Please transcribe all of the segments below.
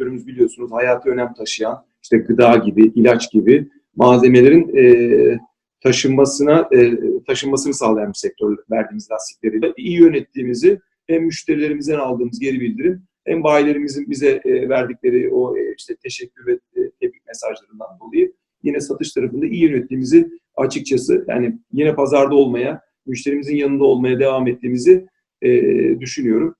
biliyorsunuz hayatı önem taşıyan işte gıda gibi, ilaç gibi malzemelerin e, taşınmasına e, taşınmasını sağlayan bir sektör verdiğimiz lastikleriyle iyi yönettiğimizi hem müşterilerimizden aldığımız geri bildirim hem bayilerimizin bize e, verdikleri o e, işte teşekkür ve e, tebrik mesajlarından dolayı yine satış tarafında iyi yönettiğimizi açıkçası yani yine pazarda olmaya, müşterimizin yanında olmaya devam ettiğimizi e, düşünüyorum.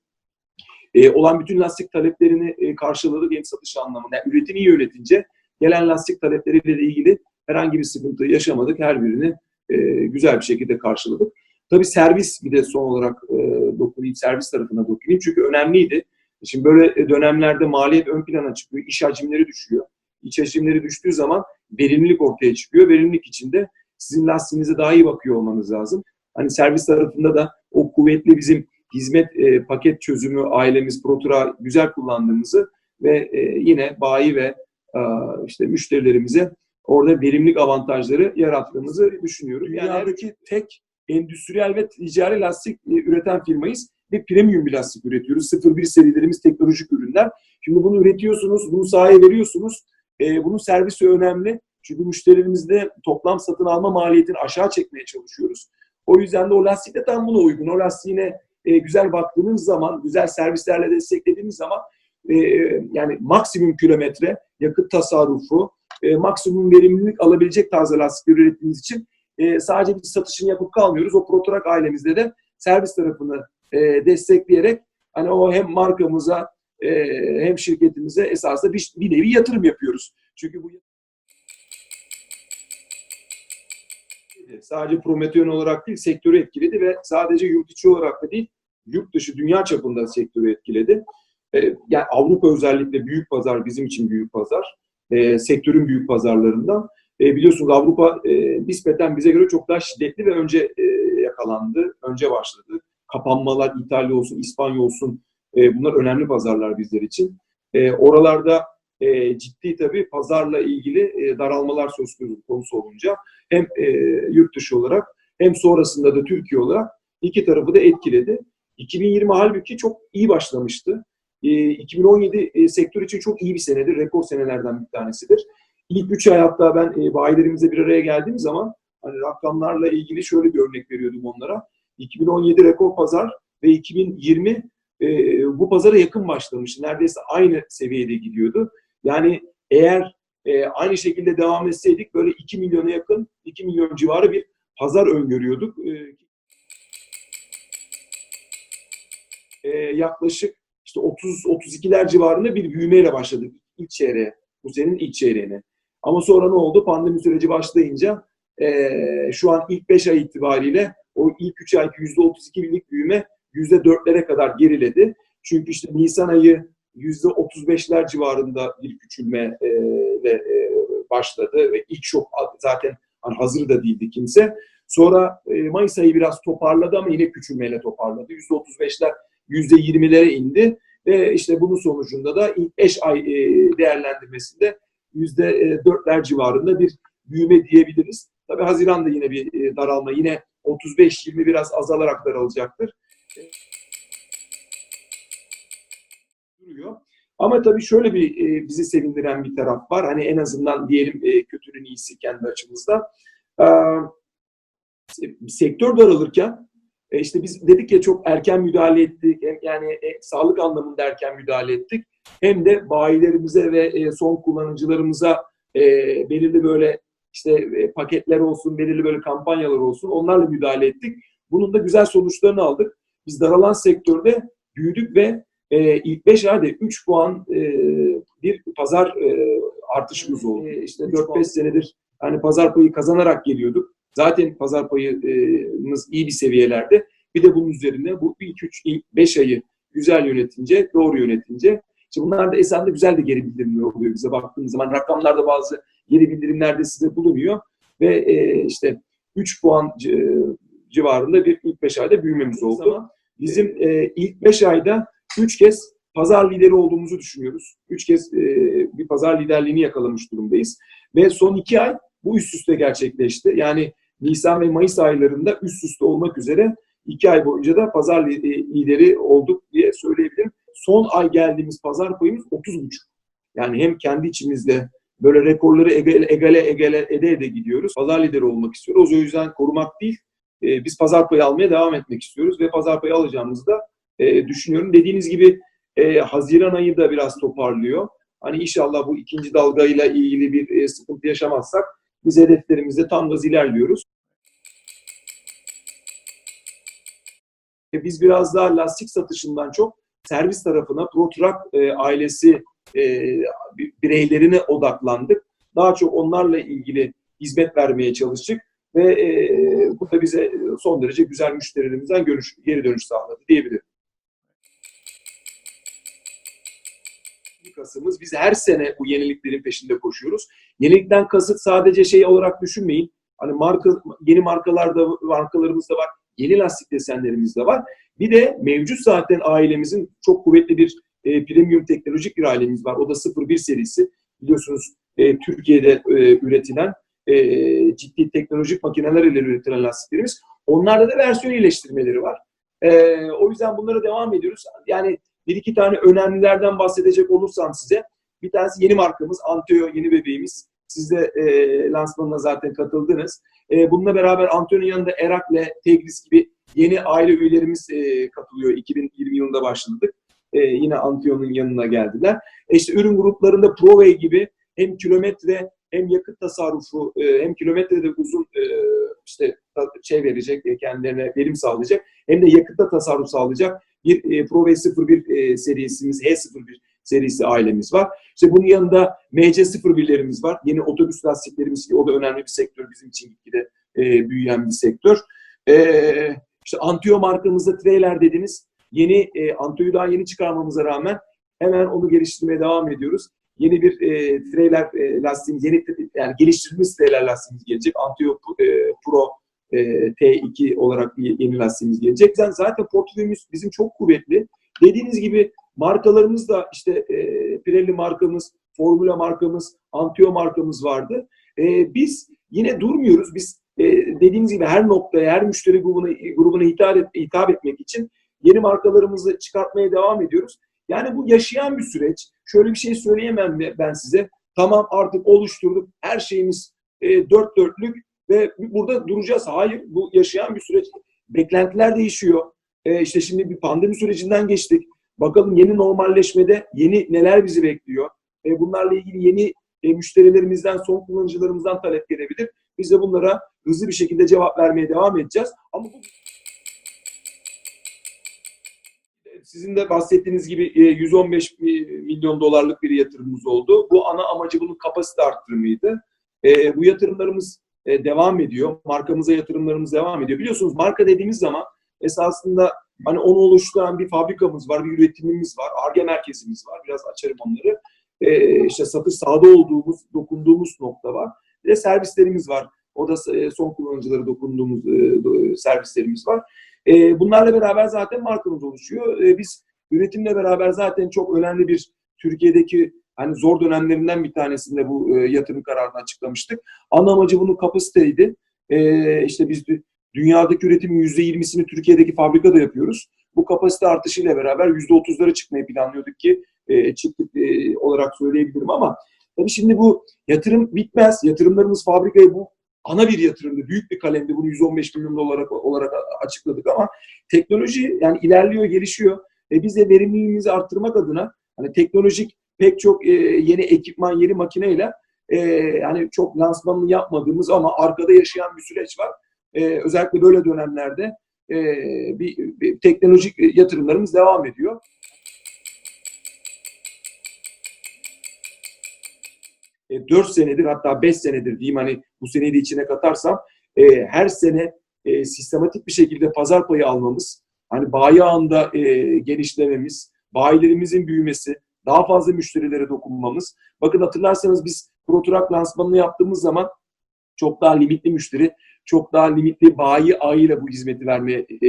E, olan bütün lastik taleplerini e, karşıladık hem satış anlamında. Yani üretimi iyi yönetince gelen lastik talepleriyle ilgili herhangi bir sıkıntı yaşamadık. Her birini e, güzel bir şekilde karşıladık. Tabii servis bir de son olarak e, dokunayım, servis tarafına dokunayım. Çünkü önemliydi. Şimdi böyle dönemlerde maliyet ön plana çıkıyor, iş hacimleri düşüyor. İç hacimleri düştüğü zaman verimlilik ortaya çıkıyor. Verimlilik içinde sizin lastiğinize daha iyi bakıyor olmanız lazım. Hani servis tarafında da o kuvvetli bizim hizmet e, paket çözümü ailemiz Protura güzel kullandığımızı ve e, yine bayi ve e, işte müşterilerimize orada verimlilik avantajları yarattığımızı düşünüyorum. Yani Dünyadaki tek endüstriyel ve ticari lastik e, üreten firmayız ve premium bir lastik üretiyoruz. 01 serilerimiz teknolojik ürünler. Şimdi bunu üretiyorsunuz, bunu sahaya veriyorsunuz. E, bunun servisi önemli. Çünkü müşterilerimizde toplam satın alma maliyetini aşağı çekmeye çalışıyoruz. O yüzden de o lastik de tam buna uygun. O lastiğine e, güzel baktığınız zaman, güzel servislerle desteklediğiniz zaman e, yani maksimum kilometre, yakıt tasarrufu, e, maksimum verimlilik alabilecek tarzda lastikler ürettiğimiz için e, sadece biz satışını yapıp kalmıyoruz. O Protorak ailemizde de servis tarafını e, destekleyerek hani o hem markamıza e, hem şirketimize esasında bir, bir nevi yatırım yapıyoruz. Çünkü bu sadece Promethean olarak değil sektörü etkiledi ve sadece yurt içi olarak da değil yurt dışı dünya çapında sektörü etkiledi. E, yani Avrupa özellikle büyük pazar bizim için büyük pazar. E, sektörün büyük pazarlarından. E, biliyorsunuz Avrupa e, nispeten bize göre çok daha şiddetli ve önce e, yakalandı, önce başladı. Kapanmalar İtalya olsun, İspanya olsun e, bunlar önemli pazarlar bizler için. E, oralarda e, ciddi tabii pazarla ilgili e, daralmalar söz konusu olunca hem e, yurt dışı olarak hem sonrasında da Türkiye olarak iki tarafı da etkiledi. 2020 halbuki çok iyi başlamıştı. E, 2017 e, sektör için çok iyi bir senedir, rekor senelerden bir tanesidir. İlk üç ay hatta ben e, bayilerimizle bir araya geldiğim zaman hani rakamlarla ilgili şöyle bir örnek veriyordum onlara. 2017 rekor pazar ve 2020 e, bu pazara yakın başlamış. Neredeyse aynı seviyede gidiyordu. Yani eğer aynı şekilde devam etseydik böyle 2 milyona yakın, 2 milyon civarı bir pazar öngörüyorduk. E, yaklaşık işte 30-32'ler civarında bir büyümeyle başladık ilk çeyreğe. Bu senin ilk çeyreğine. Ama sonra ne oldu? Pandemi süreci başlayınca e, şu an ilk 5 ay itibariyle o ilk 3 ayki %32'lik büyüme %4'lere kadar geriledi. Çünkü işte Nisan ayı %35'ler civarında bir küçülme e, ve, e, başladı ve ilk şok zaten hani hazır da değildi kimse. Sonra e, Mayıs ayı biraz toparladı ama yine küçülmeyle toparladı. %35'ler %20'lere indi ve işte bunun sonucunda da 5 ay e, değerlendirmesinde %4'ler civarında bir büyüme diyebiliriz. Tabi Haziran'da yine bir e, daralma, yine 35-20 biraz azalarak daralacaktır. Duruyor. Ama tabii şöyle bir e, bizi sevindiren bir taraf var. Hani en azından diyelim e, kötünün iyisi kendi açımızda. E, sektör daralırken e, işte biz dedik ya çok erken müdahale ettik. Yani e, sağlık anlamında erken müdahale ettik. Hem de bayilerimize ve e, son kullanıcılarımıza e, belirli böyle işte e, paketler olsun, belirli böyle kampanyalar olsun onlarla müdahale ettik. Bunun da güzel sonuçlarını aldık. Biz daralan sektörde büyüdük ve e, ilk 5 ayda 3 puan e, bir pazar e, artışımız oldu. E, işte 4-5 senedir hani pazar payı kazanarak geliyorduk. Zaten pazar payımız iyi bir seviyelerde. Bir de bunun üzerine bu ilk 3, ilk 5 ayı güzel yönetince, doğru yönetince işte bunlar da esasında güzel de geri bildirimler oluyor bize baktığımız zaman. Rakamlarda bazı geri bildirimler de size bulunuyor. Ve e, işte 3 puan civarında bir ilk 5 ayda büyümemiz oldu. Bizim e, ilk 5 ayda 3 kez pazar lideri olduğumuzu düşünüyoruz. 3 kez e, bir pazar liderliğini yakalamış durumdayız. Ve son 2 ay bu üst üste gerçekleşti. Yani Nisan ve Mayıs aylarında üst üste olmak üzere 2 ay boyunca da pazar lideri olduk diye söyleyebilirim. Son ay geldiğimiz pazar payımız 30,5. Yani hem kendi içimizde böyle rekorları egale egale, egale ede ede gidiyoruz. Pazar lideri olmak istiyoruz. O yüzden korumak değil, e, biz pazar payı almaya devam etmek istiyoruz ve pazar payı alacağımızda e, düşünüyorum. Dediğiniz gibi e, Haziran ayı da biraz toparlıyor. Hani inşallah bu ikinci dalgayla ilgili bir e, sıkıntı yaşamazsak biz hedeflerimizde tam gaz ilerliyoruz. E, biz biraz daha lastik satışından çok servis tarafına ProTruck e, ailesi e, bireylerine odaklandık. Daha çok onlarla ilgili hizmet vermeye çalıştık ve e, bu da bize son derece güzel müşterilerimizden görüş, geri dönüş sağladı diyebilirim. Kasımız. Biz her sene bu yeniliklerin peşinde koşuyoruz. Yenilikten kasıt sadece şey olarak düşünmeyin. Hani marka yeni markalarda markalarımız da var. Yeni lastik desenlerimiz de var. Bir de mevcut zaten ailemizin çok kuvvetli bir e, premium teknolojik bir ailemiz var. O da 01 serisi. Biliyorsunuz e, Türkiye'de e, üretilen e, ciddi teknolojik makineler ile üretilen lastiklerimiz. Onlarda da versiyon iyileştirmeleri var. E, o yüzden bunlara devam ediyoruz. Yani bir iki tane önemlilerden bahsedecek olursam size. Bir tanesi yeni markamız Anteo, yeni bebeğimiz. Siz de e, lansmanına zaten katıldınız. E, bununla beraber Anteo'nun yanında Erak'le Tegris gibi yeni aile üyelerimiz e, katılıyor. 2020 yılında başladık. E, yine Anteo'nun yanına geldiler. E işte ürün gruplarında ProWay gibi hem kilometre hem yakıt tasarrufu e, hem kilometrede uzun e, işte şey verecek, e, kendilerine verim sağlayacak hem de yakıtta tasarruf sağlayacak bir e, Pro V01 e, serisimiz, H01 serisi ailemiz var. İşte bunun yanında MC01'lerimiz var. Yeni otobüs lastiklerimiz ki o da önemli bir sektör bizim için gitgide e, büyüyen bir sektör. E, işte Antio markamızda trailer dediniz. Yeni e, Antio'yu daha yeni çıkarmamıza rağmen hemen onu geliştirmeye devam ediyoruz. Yeni bir e, trailer e, lastiğimiz, yeni yani geliştirilmiş trailer lastiğimiz gelecek. Antio e, Pro e, T2 olarak bir yeni lastiğimiz gelecek. Zaten portföyümüz bizim çok kuvvetli. Dediğiniz gibi markalarımız da işte e, Pirelli markamız, Formula markamız, Antio markamız vardı. E, biz yine durmuyoruz. Biz e, dediğimiz gibi her noktaya, her müşteri grubuna, grubuna hitap, et, hitap etmek için yeni markalarımızı çıkartmaya devam ediyoruz. Yani bu yaşayan bir süreç. Şöyle bir şey söyleyemem ben size. Tamam artık oluşturduk. Her şeyimiz e, dört dörtlük ve burada duracağız. Hayır, bu yaşayan bir süreç. Beklentiler değişiyor. Ee, işte şimdi bir pandemi sürecinden geçtik. Bakalım yeni normalleşmede yeni neler bizi bekliyor. Ee, bunlarla ilgili yeni e, müşterilerimizden, son kullanıcılarımızdan talep gelebilir. Biz de bunlara hızlı bir şekilde cevap vermeye devam edeceğiz. Ama bu sizin de bahsettiğiniz gibi 115 e, milyon dolarlık bir yatırımımız oldu. Bu ana amacı bunun kapasite arttırımıydı. E, bu yatırımlarımız e, devam ediyor. Markamıza yatırımlarımız devam ediyor. Biliyorsunuz marka dediğimiz zaman esasında hani onu oluşturan bir fabrikamız var, bir üretimimiz var, ARGE merkezimiz var. Biraz açarım onları. E, işte satış sahada olduğumuz, dokunduğumuz nokta var. Bir de servislerimiz var. O da e, son kullanıcılara dokunduğumuz e, servislerimiz var. Bunlarla beraber zaten markamız oluşuyor. Biz üretimle beraber zaten çok önemli bir Türkiye'deki hani zor dönemlerinden bir tanesinde bu e, yatırım kararını açıklamıştık. Ana amacı bunun kapasiteydi. E, işte biz dünyadaki üretimin %20'sini Türkiye'deki fabrikada yapıyoruz. Bu kapasite artışıyla beraber %30'lara çıkmayı planlıyorduk ki e, çıktık e, olarak söyleyebilirim ama tabii şimdi bu yatırım bitmez. Yatırımlarımız fabrikaya bu ana bir yatırımdı. Büyük bir kalemdi. Bunu 115 milyon dolar olarak açıkladık ama teknoloji yani ilerliyor, gelişiyor. E biz de verimliliğimizi arttırmak adına hani teknolojik pek çok e, yeni ekipman, yeni makineyle e, yani çok lansmanını yapmadığımız ama arkada yaşayan bir süreç var. E, özellikle böyle dönemlerde e, bir, bir teknolojik yatırımlarımız devam ediyor. E, 4 senedir hatta 5 senedir diyeyim hani bu seneyi de içine katarsam e, her sene e, sistematik bir şekilde pazar payı almamız, hani bayi ağında e, genişlememiz, bayilerimizin büyümesi, daha fazla müşterilere dokunmamız. Bakın hatırlarsanız biz ProTrack lansmanını yaptığımız zaman çok daha limitli müşteri, çok daha limitli bayi ağıyla bu hizmeti vermeye e,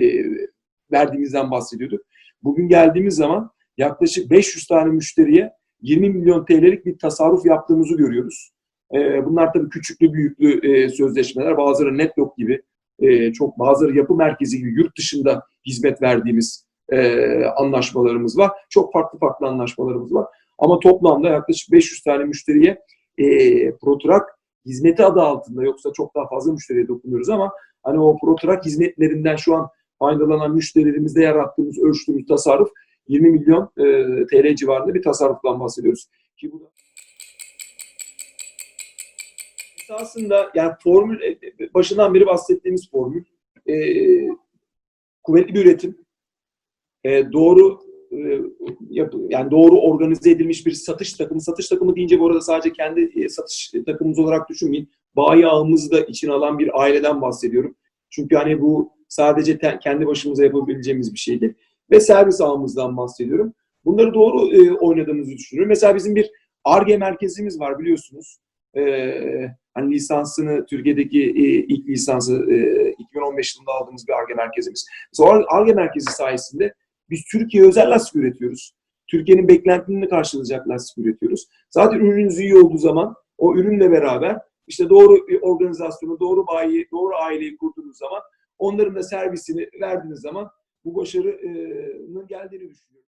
verdiğimizden bahsediyorduk. Bugün geldiğimiz zaman yaklaşık 500 tane müşteriye 20 milyon TL'lik bir tasarruf yaptığımızı görüyoruz. E, bunlar tabii küçüklü büyüklü e, sözleşmeler. Bazıları Netlock gibi, e, çok bazıları yapı merkezi gibi yurt dışında hizmet verdiğimiz e, anlaşmalarımız var. Çok farklı farklı anlaşmalarımız var. Ama toplamda yaklaşık 500 tane müşteriye e, ProTrack hizmeti adı altında yoksa çok daha fazla müşteriye dokunuyoruz ama hani o ProTrack hizmetlerinden şu an faydalanan müşterilerimizde yarattığımız, ölçtüğümüz tasarruf 20 milyon e, TL civarında bir tasarruftan bahsediyoruz. Ki bu da esasında yani formül e, başından beri bahsettiğimiz formül e, kuvvetli bir üretim, e, doğru e, yapı, yani doğru organize edilmiş bir satış takımı. Satış takımı deyince bu arada sadece kendi e, satış takımımız olarak düşünmeyin. Bayi ağımızı da içine alan bir aileden bahsediyorum. Çünkü hani bu sadece te- kendi başımıza yapabileceğimiz bir şeydi. Ve servis ağımızdan bahsediyorum. Bunları doğru e, oynadığımızı düşünüyorum. Mesela bizim bir ARGE merkezimiz var biliyorsunuz. E, hani lisansını Türkiye'deki e, ilk lisansı e, 2015 yılında aldığımız bir ARGE merkezimiz. Mesela ARGE merkezi sayesinde biz Türkiye özel lastik üretiyoruz. Türkiye'nin beklentilerini karşılayacak lastik üretiyoruz. Zaten ürününüz iyi olduğu zaman o ürünle beraber işte doğru bir organizasyonu, doğru bayi, doğru aileyi kurduğunuz zaman onların da servisini verdiğiniz zaman bu başarının geldiğini düşünüyorum.